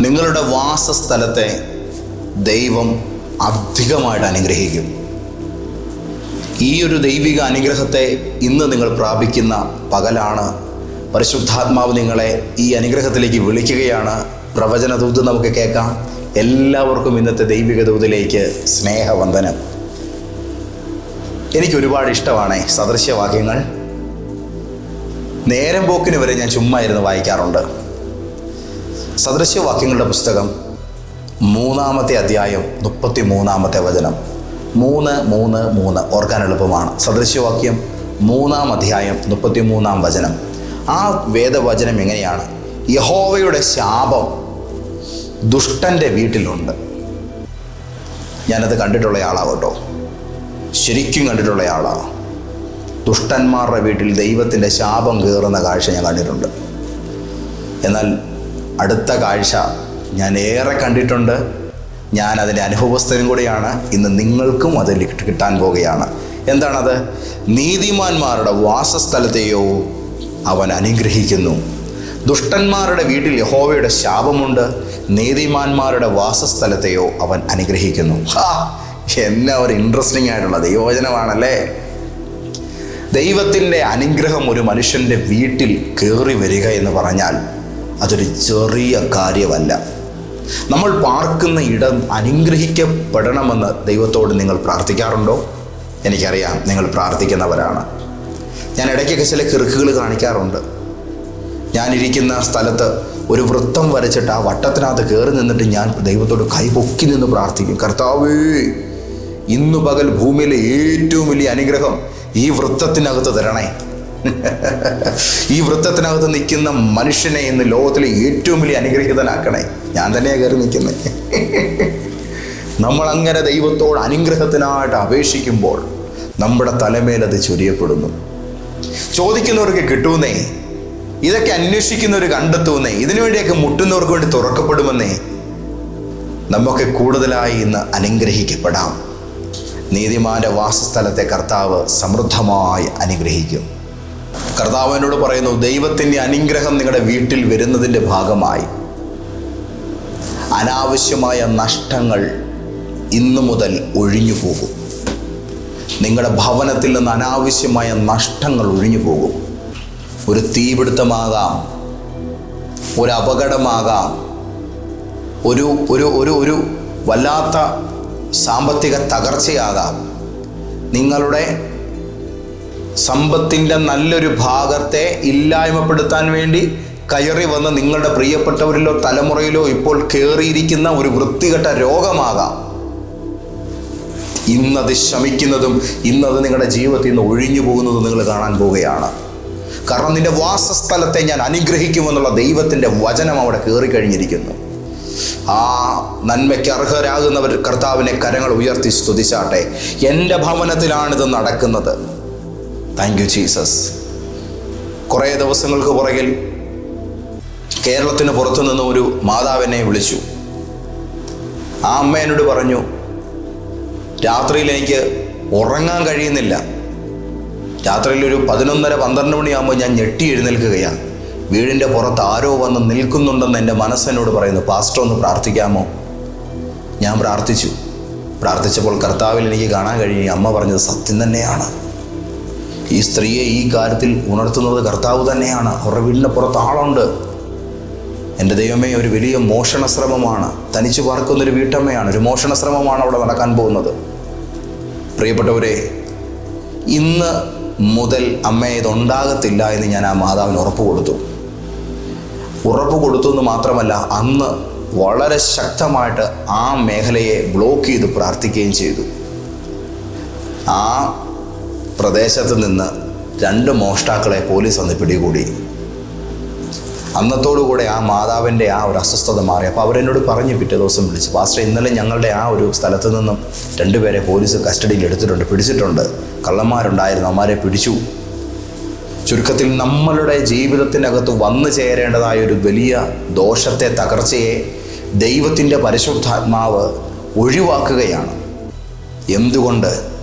നിങ്ങളുടെ വാസസ്ഥലത്തെ ദൈവം അധികമായിട്ട് അനുഗ്രഹിക്കും. ഈ ഒരു ദൈവിക അനുഗ്രഹത്തെ ഇന്ന് നിങ്ങൾ പ്രാപിക്കുന്ന പകലാണ് പരിശുദ്ധാത്മാവ് നിങ്ങളെ ഈ അനുഗ്രഹത്തിലേക്ക് വിളിക്കുകയാണ്. പ്രവചന ദൂത് നമുക്ക് കേൾക്കാം. എല്ലാവർക്കും ഇന്നത്തെ ദൈവിക ദൂതിലേക്ക് സ്നേഹവന്ദനം. എനിക്ക് ഒരുപാട് ഇഷ്ടമാണ് സദൃശ്യവാക്യങ്ങൾ. നേരം പോക്കിന് വരെ ഞാൻ ചുമ്മാ ഇരുന്ന് വായിക്കാറുണ്ട്. സദൃശ്യവാക്യങ്ങളുടെ പുസ്തകം മൂന്നാമത്തെ അധ്യായം മുപ്പത്തി മൂന്നാമത്തെ വചനം. മൂന്ന് മൂന്ന് മൂന്ന് ഓർക്കാൻ എളുപ്പമാണ്. സദൃശ്യവാക്യം മൂന്നാം അധ്യായം മുപ്പത്തി മൂന്നാം വചനം. ആ വേദവചനം എങ്ങനെയാണ്? യഹോവയുടെ ശാപം ദുഷ്ടന്റെ വീട്ടിലുണ്ട്. ഞാനത് കണ്ടിട്ടുള്ള ആളാകട്ടോ ശരിക്കും കണ്ടിട്ടുള്ള ആളാണ്. ദുഷ്ടന്മാരുടെ വീട്ടിൽ ദൈവത്തിന്റെ ശാപം കയറുന്ന കാഴ്ച ഞാൻ കണ്ടിട്ടുണ്ട്. എന്നാൽ അടുത്ത കാഴ്ച ഞാൻ ഏറെ കണ്ടിട്ടുണ്ട്. ഞാൻ അതിന്റെ അനുഭവസ്ഥനും കൂടിയാണ്. ഇന്ന് നിങ്ങൾക്കും അത് കിട്ടാൻ പോവുകയാണ് എന്താണത്? നീതിമാന്മാരുടെ വാസസ്ഥലത്തെയോ അവൻ അനുഗ്രഹിക്കുന്നു. ദുഷ്ടന്മാരുടെ വീട്ടിൽ യഹോവയുടെ ശാപമുണ്ട്. നീതിമാന്മാരുടെ വാസസ്ഥലത്തെയോ അവൻ അനുഗ്രഹിക്കുന്നു. ഹാ എന്നാ ഒരു ഇൻട്രസ്റ്റിംഗ് ആയിട്ടുള്ള ദൈവവചനമാണല്ലേ? ദൈവത്തിന്റെ അനുഗ്രഹം ഒരു മനുഷ്യന്റെ വീട്ടിൽ കയറി വരിക എന്ന് പറഞ്ഞാൽ അതൊരു ചെറിയ കാര്യമല്ല. നമ്മൾ പാർക്കുന്ന ഇടം അനുഗ്രഹിക്കപ്പെടണമെന്ന് ദൈവത്തോട് നിങ്ങൾ പ്രാർത്ഥിക്കാറുണ്ടോ? എനിക്കറിയാം നിങ്ങൾ പ്രാർത്ഥിക്കുന്നവരാണ്. ഞാൻ ഇടയ്ക്കൊക്കെ ചില കിറുക്കുകൾ കാണിക്കാറുണ്ട്. ഞാനിരിക്കുന്ന സ്ഥലത്ത് ഒരു വൃത്തം വരച്ചിട്ട് ആ വട്ടത്തിനകത്ത് കയറി നിന്നിട്ട് ഞാൻ ദൈവത്തോട് കൈപൊക്കി നിന്ന് പ്രാർത്ഥിക്കും. കർത്താവേ ഇന്നു പകൽ ഭൂമിയിലെ ഏറ്റവും വലിയ അനുഗ്രഹം ഈ വൃത്തത്തിനകത്ത് തരണേ. ഈ വൃത്തത്തിനകത്ത് നിൽക്കുന്ന മനുഷ്യനെ ഇന്ന് ലോകത്തിലെ ഏറ്റവും വലിയ അനുഗ്രഹിതനാക്കണേ. ഞാൻ തന്നെയാണ് കയറി നിൽക്കുന്നത് നമ്മൾ അങ്ങനെ ദൈവത്തോട് അനുഗ്രഹത്തിനായിട്ട് അപേക്ഷിക്കുമ്പോൾ നമ്മുടെ തലമേൽ അത് ചൊരിയപ്പെടുന്നു. ചോദിക്കുന്നവർക്ക് കിട്ടുമെന്നേ ഇതൊക്കെ അന്വേഷിക്കുന്നവർ കണ്ടെത്തുമെന്നേ ഇതിനു വേണ്ടിയൊക്കെ മുട്ടുന്നവർക്ക് വേണ്ടി തുറക്കപ്പെടുമെന്നേ നമുക്ക് കൂടുതലായി ഇന്ന് അനുഗ്രഹിക്കപ്പെടാം. നീതിമാന്റെ വാസസ്ഥലത്തെ കർത്താവ് സമൃദ്ധമായി അനുഗ്രഹിക്കും. കർത്താവ് എന്നോട് പറയുന്നു ദൈവത്തിന്റെ അനുഗ്രഹം നിങ്ങളുടെ വീട്ടിൽ വരുന്നതിന്റെ ഭാഗമായി. അനാവശ്യമായ നഷ്ടങ്ങൾ ഇന്നു മുതൽ ഒഴിഞ്ഞു പോകും. നിങ്ങളുടെ ഭവനത്തിൽ നിന്ന് അനാവശ്യമായ നഷ്ടങ്ങൾ ഒഴിഞ്ഞു പോകും. ഒരു തീപിടുത്തമാകാം ഒരു അപകടമാകാം ഒരു ഒരു ഒരു ഒരു വല്ലാത്ത സാമ്പത്തിക തകർച്ചയാകാം. നിങ്ങളുടെ സമ്പത്തിന്റെ നല്ലൊരു ഭാഗത്തെ ഇല്ലായ്മപ്പെടുത്താൻ വേണ്ടി കയറി വന്ന് നിങ്ങളുടെ പ്രിയപ്പെട്ടവരിലോ തലമുറയിലോ ഇപ്പോൾ കയറിയിരിക്കുന്ന ഒരു വൃത്തികെട്ട രോഗമാകാം. ഇന്നത് ശമിക്കുന്നതും ഇന്നത് നിങ്ങളുടെ ജീവിതത്തിൽ നിന്ന് ഒഴിഞ്ഞു പോകുന്നതും നിങ്ങൾ കാണാൻ പോവുകയാണ്. കാരണം നിന്റെ വാസസ്ഥലത്തെ ഞാൻ അനുഗ്രഹിക്കുമെന്നുള്ള ദൈവത്തിന്റെ വചനം അവിടെ കയറിക്കഴിഞ്ഞിരിക്കുന്നു ആ നന്മയ്ക്ക് അർഹരാകുന്നവർ കർത്താവിനെ കരങ്ങൾ ഉയർത്തി സ്തുതിച്ചാട്ടെ. എന്റെ ഭവനത്തിലാണിത് നടക്കുന്നത്. താങ്ക് യു ജീസസ് കുറേ ദിവസങ്ങൾക്ക് പുറകിൽ കേരളത്തിന് പുറത്തു നിന്ന് ഒരു മാതാവിനെ വിളിച്ചു. ആ അമ്മ എന്നോട് പറഞ്ഞു രാത്രിയിൽ എനിക്ക് ഉറങ്ങാൻ കഴിയുന്നില്ല. രാത്രിയിൽ ഒരു പതിനൊന്നര പന്ത്രണ്ട് മണിയാകുമ്പോൾ ഞാൻ ഞെട്ടി എഴുന്നേൽക്കുകയാണ്. വീടിന്റെ പുറത്ത് ആരോ വന്ന് നിൽക്കുന്നുണ്ടെന്ന് എന്റെ മനസ്സെന്നോട് പറയുന്നു. പാസ്റ്റർ ഒന്ന് പ്രാർത്ഥിക്കാമോ? ഞാൻ പ്രാർത്ഥിച്ചു. പ്രാർത്ഥിച്ചപ്പോൾ കർത്താവിൽ എനിക്ക് കാണാൻ ഈ അമ്മ പറഞ്ഞത് സത്യം തന്നെയാണ്. ഈ സ്ത്രീയെ ഈ കാര്യത്തിൽ ഉണർത്തുന്നത് കർത്താവ് തന്നെയാണ്. അവരുടെ വീടിന്റെ പുറത്ത് ആളുണ്ട്. എന്റെ ദൈവമേ ഒരു വലിയ മോഷണശ്രമമാണ്. ശ്രമമാണ് തനിച്ചു പാർക്കുന്നൊരു വീട്ടമ്മയാണ്. ഒരു മോഷണശ്രമമാണ് അവിടെ നടക്കാൻ പോകുന്നത്. പ്രിയപ്പെട്ടവരെ ഇന്ന് മുതൽ അമ്മ ഇതുണ്ടാകത്തില്ല എന്ന് ഞാൻ ആ മാതാവിന് ഉറപ്പ് കൊടുത്തു. ഉറപ്പ് കൊടുത്തു എന്ന് മാത്രമല്ല അന്ന് വളരെ ശക്തമായിട്ട് ആ മേഖലയെ ബ്ലോക്ക് ചെയ്ത് പ്രാർത്ഥിക്കുകയും ചെയ്തു. ആ പ്രദേശത്ത് നിന്ന് രണ്ട് മോഷ്ടാക്കളെ പോലീസ് വന്ന് പിടികൂടി. അന്നത്തോടുകൂടെ ആ മാതാവിന്റെ ആ ഒരു അസ്വസ്ഥത മാറി. അപ്പോൾ അവരെന്നോട് പറഞ്ഞ് പിറ്റേ ദിവസം വിളിച്ചു പാസ്റ്റർ ഇന്നലെ ഞങ്ങളുടെ ആ ഒരു സ്ഥലത്ത് നിന്നും രണ്ടുപേരെ പോലീസ് കസ്റ്റഡിയിൽ എടുത്തിട്ടുണ്ട് പിടിച്ചിട്ടുണ്ട്. കള്ളന്മാരുണ്ടായിരുന്നു അവന്മാരെ പിടിച്ചു. ചുരുക്കത്തിൽ നമ്മളുടെ ജീവിതത്തിനകത്ത് വന്നു ചേരേണ്ടതായ ഒരു വലിയ ദോഷത്തെ തകർച്ചയെ ദൈവത്തിന്റെ പരിശുദ്ധാത്മാവ് ഒഴിവാക്കുകയാണ്. എന്തുകൊണ്ട്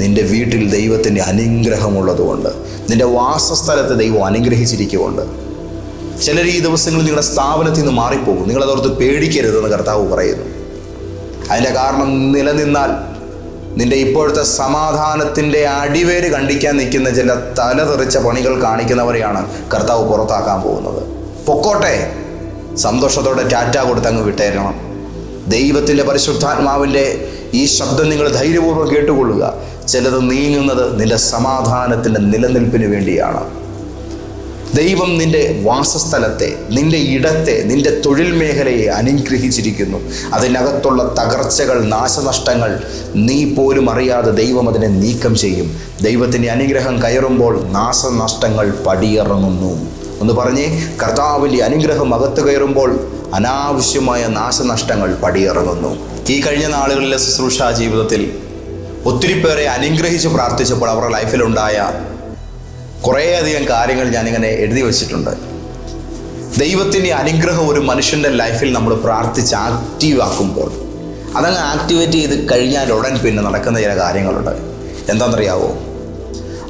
നിന്റെ വീട്ടിൽ ദൈവത്തിന്റെ അനുഗ്രഹമുള്ളതുകൊണ്ട് നിന്റെ വാസസ്ഥലത്ത് ദൈവം അനുഗ്രഹിച്ചിരിക്കുകൊണ്ട്. ചിലർ ഈ ദിവസങ്ങളിൽ നിങ്ങളുടെ സ്ഥാപനത്തിൽ നിന്ന് മാറിപ്പോകും. നിങ്ങളതോർത്ത് പേടിക്കരുതെന്ന് കർത്താവ് പറയുന്നു. അതിന്റെ കാരണം നിലനിന്നാൽ നിന്റെ ഇപ്പോഴത്തെ സമാധാനത്തിന്റെ അടിവേര് കണ്ടിക്കാൻ നിൽക്കുന്ന ചില തലതെറിച്ച പണികൾ കാണിക്കുന്നവരെയാണ് കർത്താവ് പുറത്താക്കാൻ പോകുന്നത്. പൊക്കോട്ടെ. സന്തോഷത്തോടെ ടാറ്റ കൊടുത്തങ്ങ് വിട്ടേരണം. ദൈവത്തിന്റെ പരിശുദ്ധാത്മാവിന്റെ ഈ ശബ്ദം നിങ്ങൾ ധൈര്യപൂർവം കേട്ടുകൊള്ളുക. ചിലത് നീങ്ങുന്നത് നിന്റെ സമാധാനത്തിന്റെ നിലനിൽപ്പിന് വേണ്ടിയാണ്. ദൈവം നിന്റെ വാസസ്ഥലത്തെ നിന്റെ ഇടത്തെ നിന്റെ തൊഴിൽ മേഖലയെ അനുഗ്രഹിച്ചിരിക്കുന്നു. അതിനകത്തുള്ള തകർച്ചകൾ നാശനഷ്ടങ്ങൾ നീ പോലും അറിയാതെ ദൈവം അതിനെ നീക്കം ചെയ്യും. ദൈവത്തിന്റെ അനുഗ്രഹം കയറുമ്പോൾ നാശനഷ്ടങ്ങൾ പടിയിറങ്ങുന്നു. ഒന്ന് പറഞ്ഞേ കർത്താവിന്റെ അനുഗ്രഹം അകത്ത് കയറുമ്പോൾ അനാവശ്യമായ നാശനഷ്ടങ്ങൾ പടിയിറങ്ങുന്നു. ഈ കഴിഞ്ഞ നാളുകളിലെ ശുശ്രൂഷ ജീവിതത്തിൽ ഒത്തിരി പേരെ അനുഗ്രഹിച്ച് പ്രാർത്ഥിച്ചപ്പോൾ അവരുടെ ലൈഫിലുണ്ടായ കുറേയധികം കാര്യങ്ങൾ ഞാനിങ്ങനെ എഴുതി വച്ചിട്ടുണ്ട്. ദൈവത്തിന്റെ അനുഗ്രഹം ഒരു മനുഷ്യന്റെ ലൈഫിൽ നമ്മൾ പ്രാർത്ഥിച്ച് ആക്റ്റീവ് ആക്കുമ്പോൾ അതങ്ങ് ആക്ടിവേറ്റ് ചെയ്ത് കഴിഞ്ഞാൽ ഉടൻ പിന്നെ നടക്കുന്ന ചില കാര്യങ്ങളുണ്ട്. എന്താണെന്നറിയാവോ?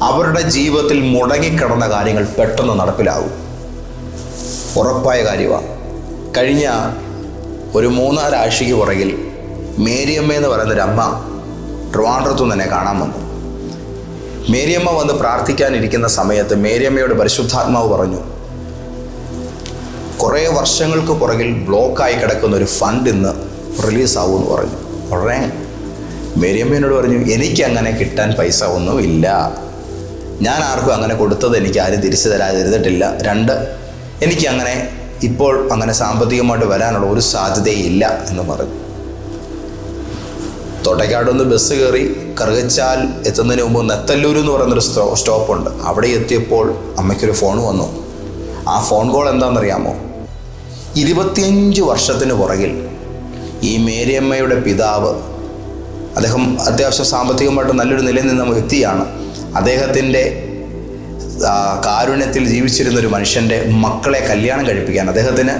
അവരുടെ ജീവിതത്തിൽ മുടങ്ങിക്കിടന്ന കാര്യങ്ങൾ പെട്ടെന്ന് നടപ്പിലാവും. ഉറപ്പായ കാര്യമാണ്. കഴിഞ്ഞ ഒരു മൂന്നാലാഴ്ചയ്ക്ക് പുറകിൽ മേരിയമ്മ എന്ന് പറയുന്നൊരു അമ്മ ട്രിവാൻഡ്രത്തു നിന്ന് എന്നെ കാണാൻ വന്നു. മേരിയമ്മ വന്ന് പ്രാർത്ഥിക്കാനിരിക്കുന്ന സമയത്ത് മേരിയമ്മയോട് പരിശുദ്ധാത്മാവ് പറഞ്ഞു കുറേ വർഷങ്ങൾക്ക് പുറകിൽ ബ്ലോക്കായി കിടക്കുന്ന ഒരു ഫണ്ട് ഇന്ന് റിലീസാവുമെന്ന് പറഞ്ഞു. ഉടനെ മേരിയമ്മയോട് പറഞ്ഞു എനിക്ക് അങ്ങനെ കിട്ടാൻ പൈസ ഒന്നും ഇല്ല. ഞാൻ ആർക്കും അങ്ങനെ കൊടുത്തത് എനിക്ക് ആരും തിരിച്ചു തരാതിരുന്നിട്ടില്ല. രണ്ട് എനിക്ക് അങ്ങനെ ഇപ്പോൾ അങ്ങനെ സാമ്പത്തികമായിട്ട് വരാനുള്ള ഒരു സാധ്യതയില്ല എന്ന് പറഞ്ഞു. തോട്ടയ്ക്കാടൊന്ന് ബസ് കയറി കറുകച്ചാൽ എത്തുന്നതിന് മുമ്പ് നെത്തല്ലൂർ എന്ന് പറയുന്നൊരു സ്റ്റോ സ്റ്റോപ്പുണ്ട്. അവിടെ എത്തിയപ്പോൾ അമ്മയ്ക്കൊരു ഫോൺ വന്നു. ആ ഫോൺ കോൾ എന്താണെന്നറിയാമോ? ഇരുപത്തിയഞ്ച് വർഷത്തിന് പുറകിൽ ഈ മേരിയമ്മയുടെ പിതാവ് അദ്ദേഹം അത്യാവശ്യം സാമ്പത്തികമായിട്ട് നല്ലൊരു നിലയിൽ നിന്ന് വ്യക്തിയാണ് അദ്ദേഹത്തിന്റെ കാരുണ്യത്തിൽ ജീവിച്ചിരുന്ന ഒരു മനുഷ്യന്റെ മക്കളെ കല്യാണം കഴിപ്പിക്കാൻ അദ്ദേഹത്തിന്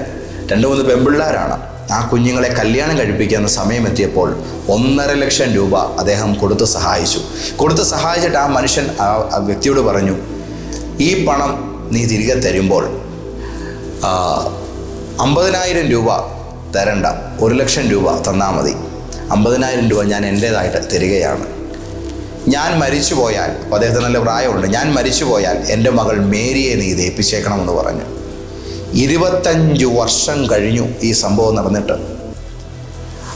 രണ്ട് മൂന്ന് പെൺപിള്ളേരാണ് ആ കുഞ്ഞുങ്ങളെ കല്യാണം കഴിപ്പിക്കുന്ന സമയമെത്തിയപ്പോൾ ഒന്നര ലക്ഷം രൂപ അദ്ദേഹം കൊടുത്ത് സഹായിച്ചു. കൊടുത്ത് സഹായിച്ചിട്ട് ആ മനുഷ്യൻ ആ വ്യക്തിയോട് പറഞ്ഞു ഈ പണം നീ തിരികെ തരുമ്പോൾ അമ്പതിനായിരം രൂപ തരണ്ട. ഒരു ലക്ഷം രൂപ തന്നാൽ മതി. അമ്പതിനായിരം രൂപ ഞാൻ എന്റേതായിട്ട് തരികയാണ്. ഞാൻ മരിച്ചു പോയാൽ അദ്ദേഹത്തിന് നല്ല പ്രായമുണ്ട്. ഞാൻ മരിച്ചു പോയാൽ എന്റെ മകൾ മേരിയെ നീ ഇത് പറഞ്ഞു. ഇരുപത്തഞ്ച് വർഷം കഴിഞ്ഞു ഈ സംഭവം നടന്നിട്ട്.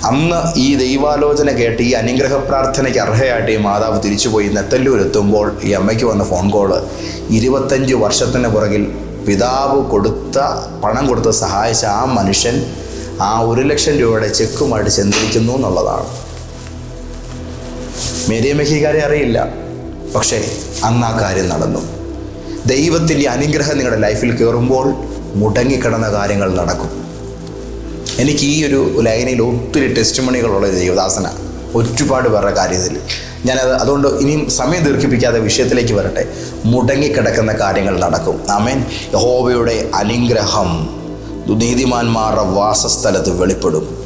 അന്ന് ഈ ദൈവാലോചന കേട്ട് ഈ അനുഗ്രഹ പ്രാർത്ഥനയ്ക്ക് അർഹയായിട്ട് ഈ മാതാവ് തിരിച്ചുപോയി നെത്തല്ലൂർ എത്തുമ്പോൾ ഈ അമ്മയ്ക്ക് വന്ന ഫോൺ കോൾ ഇരുപത്തഞ്ച് വർഷത്തിന് പുറകിൽ പിതാവ് കൊടുത്ത പണം കൊടുത്ത് സഹായിച്ച ആ മനുഷ്യൻ ആ ഒരു ലക്ഷം രൂപയുടെ ചെക്കുമായിട്ട് ചെന്നിരിക്കുന്നു എന്നുള്ളതാണ്. മേരിയമ്മയ്ക്ക് മെഹികാരെ അറിയില്ല. പക്ഷേ അന്ന് ആ കാര്യം നടന്നു. ദൈവത്തിന്റെ അനുഗ്രഹം നിങ്ങളുടെ ലൈഫിൽ കയറുമ്പോൾ മുടങ്ങിക്കിടന്ന കാര്യങ്ങൾ നടക്കും. എനിക്ക് ഈ ഒരു ലൈനിൽ ഒത്തിരി ടെസ്റ്റ് മണികളുള്ള ദൈവദാസന. ഒരുപാട് പേരുടെ കാര്യത്തിൽ. ഞാനത് അതുകൊണ്ട് ഇനിയും സമയം ദീർഘിപ്പിക്കാതെ വിഷയത്തിലേക്ക് വരട്ടെ. മുടങ്ങിക്കിടക്കുന്ന കാര്യങ്ങൾ നടക്കും. ആമേൻ. യഹോബയുടെ അനുഗ്രഹം നീതിമാന്മാരുടെ വാസസ്ഥലത്ത് വെളിപ്പെടും.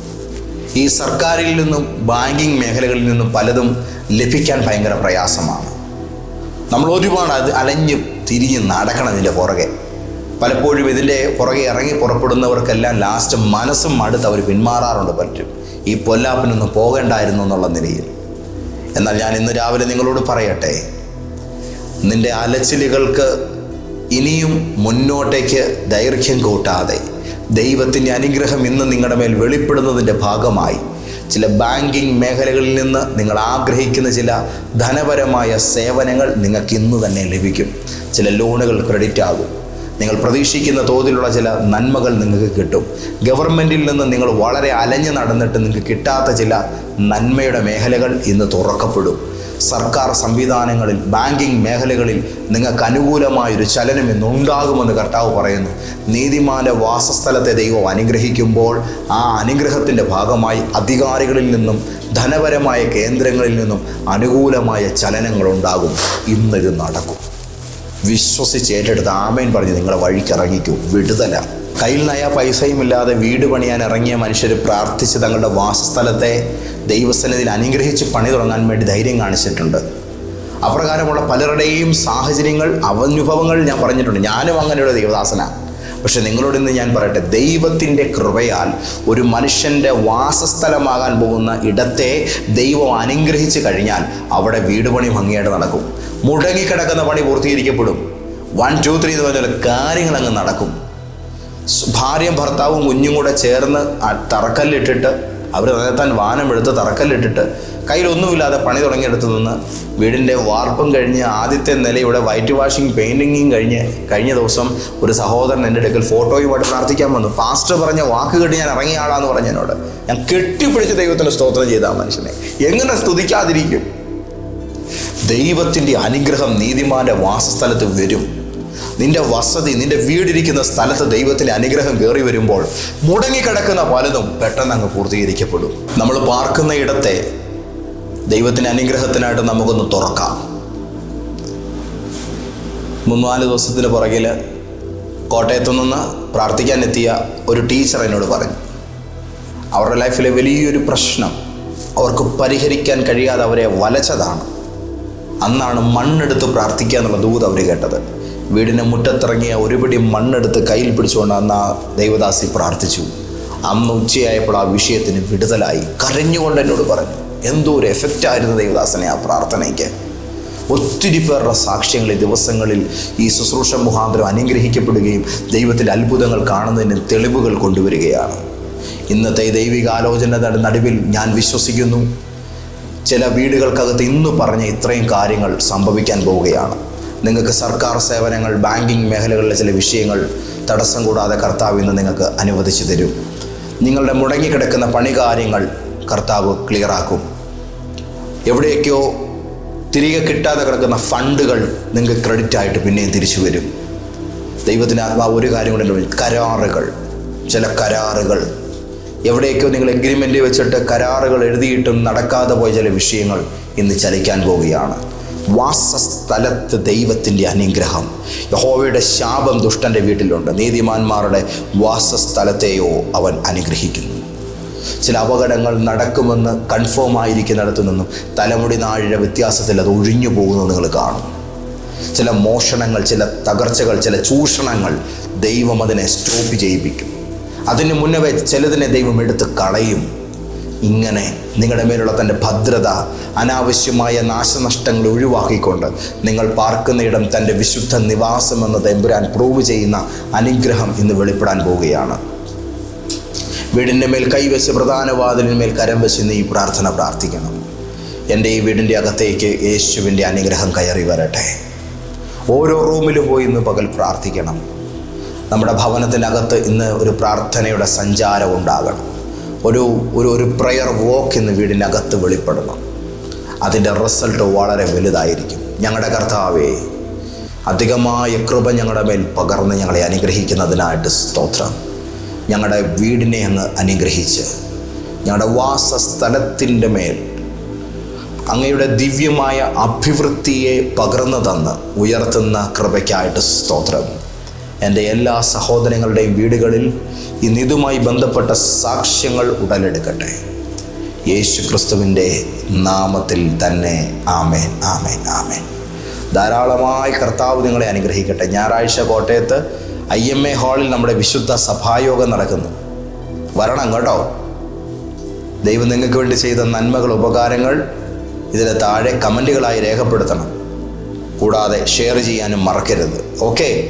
ഈ സർക്കാരിൽ നിന്നും ബാങ്കിങ് മേഖലകളിൽ നിന്നും പലതും ലഭിക്കാൻ ഭയങ്കര പ്രയാസമാണ്. നമ്മൾ ഒരുപാട് അത് അലഞ്ഞ് തിരിഞ്ഞ് നടക്കണം ഇതിന്റെ പുറകെ. പലപ്പോഴും ഇതിന്റെ പുറകെ ഇറങ്ങി പുറപ്പെടുന്നവർക്കെല്ലാം ലാസ്റ്റ് മനസ്സും മടുത്ത് അവർ പിന്മാറാറുണ്ട് പറ്റും ഈ പൊല്ലാപ്പിനൊന്നും പോകേണ്ടായിരുന്നു എന്നുള്ള നിലയിൽ. എന്നാൽ ഞാൻ ഇന്ന് രാവിലെ നിങ്ങളോട് പറയട്ടെ നിന്റെ അലച്ചിലുകൾക്ക് ഇനിയും മുന്നോട്ടേക്ക് ദൈർഘ്യം കൂട്ടാതെ ദൈവത്തിന്റെ അനുഗ്രഹം ഇന്ന് നിങ്ങളുടെ മേൽ വെളിപ്പെടുന്നതിന്റെ ഭാഗമായി. ചില ബാങ്കിങ് മേഖലകളിൽ നിന്ന് നിങ്ങൾ ആഗ്രഹിക്കുന്ന ചില ധനപരമായ സേവനങ്ങൾ നിങ്ങൾക്ക് ഇന്ന് തന്നെ ലഭിക്കും. ചില ലോണുകൾ ക്രെഡിറ്റ് ആകും. നിങ്ങൾ പ്രതീക്ഷിക്കുന്ന തോതിലുള്ള ചില നന്മകൾ നിങ്ങൾക്ക് കിട്ടും. ഗവൺമെന്റിൽ നിന്ന് നിങ്ങൾ വളരെ അലഞ്ഞു നടന്നിട്ട് നിങ്ങൾക്ക് കിട്ടാത്ത ചില നന്മയുടെ മേഖലകൾ ഇന്ന് തുറക്കപ്പെടും. സർക്കാർ സംവിധാനങ്ങളിൽ ബാങ്കിങ് മേഖലകളിൽ നിങ്ങൾക്ക് അനുകൂലമായൊരു ചലനം ഇന്നുണ്ടാകുമെന്ന് കർത്താവ് പറയുന്നു. നീതിമാന്റെ വാസസ്ഥലത്തെ ദൈവം അനുഗ്രഹിക്കുമ്പോൾ ആ അനുഗ്രഹത്തിന്റെ ഭാഗമായി അധികാരികളിൽ നിന്നും ധനപരമായ കേന്ദ്രങ്ങളിൽ നിന്നും അനുകൂലമായ ചലനങ്ങൾ ഉണ്ടാകും. ഇന്നിത് നടക്കും. വിശ്വസിച്ച് ഏറ്റെടുത്ത് ആമേൻ പറഞ്ഞ് നിങ്ങളെ വഴിക്കിറങ്ങിക്കൂ വിടുതല. കയ്യിൽ നയ പൈസയും ഇല്ലാതെ വീട് പണിയാൻ ഇറങ്ങിയ മനുഷ്യർ പ്രാർത്ഥിച്ച് തങ്ങളുടെ വാസസ്ഥലത്തെ ദൈവസന്നിധിയിൽ അനുഗ്രഹിച്ച് പണി തുടങ്ങാൻ വേണ്ടി ധൈര്യം കാണിച്ചിട്ടുണ്ട്. അപ്രകാരമുള്ള പലരുടെയും സാഹചര്യങ്ങൾ അവനുഭവങ്ങൾ ഞാൻ പറഞ്ഞിട്ടുണ്ട്. ഞാനും അങ്ങനെയുള്ള ദൈവദാസനാണ് പക്ഷെ നിങ്ങളോട് ഇന്ന് ഞാൻ പറയട്ടെ ദൈവത്തിന്റെ കൃപയാൽ ഒരു മനുഷ്യന്റെ വാസസ്ഥലമാകാൻ പോകുന്ന ഇടത്തെ ദൈവം അനുഗ്രഹിച്ചു കഴിഞ്ഞാൽ അവിടെ വീട് പണി ഭംഗിയായിട്ട് നടക്കും. മുടങ്ങിക്കിടക്കുന്ന പണി പൂർത്തീകരിക്കപ്പെടും. വൺ ടു ത്രീ എന്ന് പറഞ്ഞാൽ കാര്യങ്ങൾ അങ്ങ് നടക്കും. ഭാര്യയും ഭർത്താവും കുഞ്ഞും കൂടെ ചേർന്ന് തറക്കല്ലിട്ടിട്ട് അവർ നിലത്താൻ വാനം എടുത്ത് തറക്കല്ലിട്ടിട്ട് കയ്യിലൊന്നുമില്ലാതെ പണി തുടങ്ങിയെടുത്ത് നിന്ന് വീടിന്റെ വാർപ്പും കഴിഞ്ഞ് ആദ്യത്തെ നിലയുടെ വൈറ്റ് വാഷിംഗ് പെയിന്റിങ്ങും കഴിഞ്ഞ് കഴിഞ്ഞ ദിവസം ഒരു സഹോദരൻ എന്റെ അടുക്കൽ ഫോട്ടോയുമായിട്ട് പ്രാർത്ഥിക്കാൻ വന്നു. പാസ്റ്റർ പറഞ്ഞ വാക്ക് കേട്ട് ഞാൻ ഇറങ്ങിയ ആളാന്ന് പറഞ്ഞു എന്നോട്. ഞാൻ കെട്ടിപ്പിടിച്ച് ദൈവത്തിന് സ്തോത്രം ചെയ്ത മനുഷ്യനെ. എങ്ങനെ സ്തുതിക്കാതിരിക്കും? ദൈവത്തിന്റെ അനുഗ്രഹം നീതിമാന്റെ വാസസ്ഥലത്ത് വരും. നിന്റെ വസതി നിന്റെ വീടിരിക്കുന്ന സ്ഥലത്ത് ദൈവത്തിന്റെ അനുഗ്രഹം കയറി വരുമ്പോൾ മുടങ്ങിക്കിടക്കുന്ന പലതും പെട്ടെന്ന് അങ്ങ് പൂർത്തീകരിക്കപ്പെടും. നമ്മൾ പാർക്കുന്ന ഇടത്തെ ദൈവത്തിന്റെ അനുഗ്രഹത്തിനായിട്ട് നമുക്കൊന്ന് തുറക്കാം. മൂന്നാൽ ദിവസത്തിന് പുറകിൽ കോട്ടയത്തു നിന്ന് പ്രാർത്ഥിക്കാൻ എത്തിയ ഒരു ടീച്ചർ എന്നോട് പറഞ്ഞു. അവരുടെ ലൈഫിലെ വലിയൊരു പ്രശ്നം അവർക്ക് പരിഹരിക്കാൻ കഴിയാതെ അവരെ വലച്ചതാണ്. അന്നാണ് മണ്ണെടുത്ത് പ്രാർത്ഥിക്കുക എന്നുള്ള ദൂത് അവർ കേട്ടത്. വീടിന് മുറ്റത്തിറങ്ങിയ ഒരു പിടി മണ്ണെടുത്ത് കയ്യിൽ പിടിച്ചുകൊണ്ട് അന്ന് ആ ദൈവദാസി പ്രാർത്ഥിച്ചു. അന്ന് ഉച്ചയായപ്പോൾ ആ വിഷയത്തിന് വിടുതലായി. കരഞ്ഞുകൊണ്ട് എന്നോട് പറഞ്ഞു എന്തോ ഒരു എഫക്റ്റ് ആയിരുന്നു ദൈവദാസനെ ആ പ്രാർത്ഥനയ്ക്ക്? ഒത്തിരി പേരുടെ സാക്ഷ്യങ്ങൾ ഈ ദിവസങ്ങളിൽ ഈ ശുശ്രൂഷ മുഖാന്തരം അനുഗ്രഹിക്കപ്പെടുകയും ദൈവത്തിൽ അത്ഭുതങ്ങൾ കാണുന്നതിന് തെളിവുകൾ കൊണ്ടുവരികയാണ്. ഇന്നത്തെ ദൈവിക ആലോചനയുടെ നടുവിൽ ഞാൻ വിശ്വസിക്കുന്നു. ചില വീടുകൾക്കകത്ത് ഇന്ന് പറഞ്ഞ ഇത്രയും കാര്യങ്ങൾ സംഭവിക്കാൻ പോവുകയാണ്. നിങ്ങൾക്ക് സർക്കാർ സേവനങ്ങൾ ബാങ്കിങ് മേഖലകളിലെ ചില വിഷയങ്ങൾ തടസ്സം കൂടാതെ കർത്താവ് ഇന്ന് നിങ്ങൾക്ക് അനുവദിച്ചു തരും. നിങ്ങളുടെ മുടങ്ങിക്കിടക്കുന്ന പണി കാര്യങ്ങൾ കർത്താവ് ക്ലിയറാക്കും. എവിടെയൊക്കെയോ തിരികെ കിട്ടാതെ കിടക്കുന്ന ഫണ്ടുകൾ നിങ്ങൾക്ക് ക്രെഡിറ്റ് ആയിട്ട് പിന്നെയും തിരിച്ചു വരും. ദൈവത്തിന് ആത്മാവ് ഒരു കാര്യം എന്നോട് കരാറുകൾ. ചില കരാറുകൾ. എവിടെയൊക്കെയോ നിങ്ങൾ എഗ്രിമെന്റ് വെച്ചിട്ട് കരാറുകൾ എഴുതിയിട്ടും നടക്കാതെ പോയ ചില വിഷയങ്ങൾ ഇന്ന് ചലിക്കാൻ പോവുകയാണ്. വാസസ്ഥലത്ത് ദൈവത്തിന്റെ അനുഗ്രഹം. യഹോവയുടെ ശാപം ദുഷ്ടന്റെ വീട്ടിലുണ്ട്. നീതിമാന്മാരുടെ വാസസ്ഥലത്തെയോ അവൻ അനുഗ്രഹിക്കുന്നു. ചില അപകടങ്ങൾ നടക്കുമെന്ന് കൺഫേം ആയിരിക്കുന്നിടത്തു നിന്നും തലമുടി നാഴിയുടെ വ്യത്യാസത്തിൽ അത് ഒഴിഞ്ഞു പോകുന്നത് നിങ്ങൾ കാണും. ചില മോഷണങ്ങൾ ചില തകർച്ചകൾ ചില ചൂഷണങ്ങൾ ദൈവം അതിനെ സ്റ്റോപ്പ് ചെയ്യിപ്പിക്കും. അതിന് മുന്നവേ ചിലതിനെ ദൈവം എടുത്ത് കളയും. ഇങ്ങനെ നിങ്ങളുടെ മേലുള്ള തന്റെ ഭദ്രത അനാവശ്യമായ നാശനഷ്ടങ്ങൾ ഒഴിവാക്കിക്കൊണ്ട് നിങ്ങൾ പാർക്കുന്നിടം തന്റെ വിശുദ്ധ നിവാസം എന്ന തെമ്പുരാൻ പ്രൂവ് ചെയ്യുന്ന അനുഗ്രഹം ഇന്ന് വെളിപ്പെടാൻ പോവുകയാണ്. വീടിന്റെ മേൽ കൈവച്ച് പ്രധാന വാതിലിന്മേൽ കരം വെച്ച് നീ പ്രാർത്ഥന പ്രാർത്ഥിക്കണം. എന്റെ ഈ വീടിന്റെ അകത്തേക്ക് യേശുവിന്റെ അനുഗ്രഹം കയറി വരട്ടെ. ഓരോ റൂമിലും പോയി ഇന്ന് പകൽ പ്രാർത്ഥിക്കണം. നമ്മുടെ ഭവനത്തിനകത്ത് ഇന്ന് ഒരു പ്രാർത്ഥനയുടെ സഞ്ചാരം ഉണ്ടാകണം ഒരു ഒരു ഒരു പ്രയർ വോക്ക് ഇന്ന് വീടിനകത്ത് വെളിപ്പെടണം അതിന്റെ റിസൾട്ട് വളരെ വലുതായിരിക്കും. ഞങ്ങളുടെ കർത്താവേ അധികമായ കൃപ ഞങ്ങളുടെ മേൽ പകർന്ന് ഞങ്ങളെ അനുഗ്രഹിക്കുന്നതിനായിട്ട് സ്തോത്രം. ഞങ്ങളുടെ വീടിനെ അങ്ങ് അനുഗ്രഹിച്ച് ഞങ്ങളുടെ വാസസ്ഥലത്തിന്റെ മേൽ അങ്ങയുടെ ദിവ്യമായ അഭിവൃദ്ധിയെ പകർന്നു തന്ന് ഉയർത്തുന്ന കൃപയ്ക്കായിട്ട് സ്തോത്രം. എന്റെ എല്ലാ സഹോദരങ്ങളുടെയും വീടുകളിൽ ഇന്ന് ഇതുമായി ബന്ധപ്പെട്ട സാക്ഷ്യങ്ങൾ ഉടലെടുക്കട്ടെ. യേശു ക്രിസ്തുവിന്റെ നാമത്തിൽ തന്നെ ആമേൻ ആമേൻ ആമേൻ. ധാരാളമായി കർത്താവ് നിങ്ങളെ അനുഗ്രഹിക്കട്ടെ. ഞായറാഴ്ച കോട്ടയത്ത് ഐ എം എ ഹാളിൽ നമ്മുടെ വിശുദ്ധ സഭായോഗം നടക്കുന്നു. വരണം കേട്ടോ. ദൈവം നിങ്ങൾക്ക് വേണ്ടി ചെയ്ത നന്മകൾ ഉപകാരങ്ങൾ ഇതിന് താഴെ കമന്റുകളായി രേഖപ്പെടുത്തണം. കൂടാതെ ഷെയർ ചെയ്യാനും മറക്കരുത്. Okay?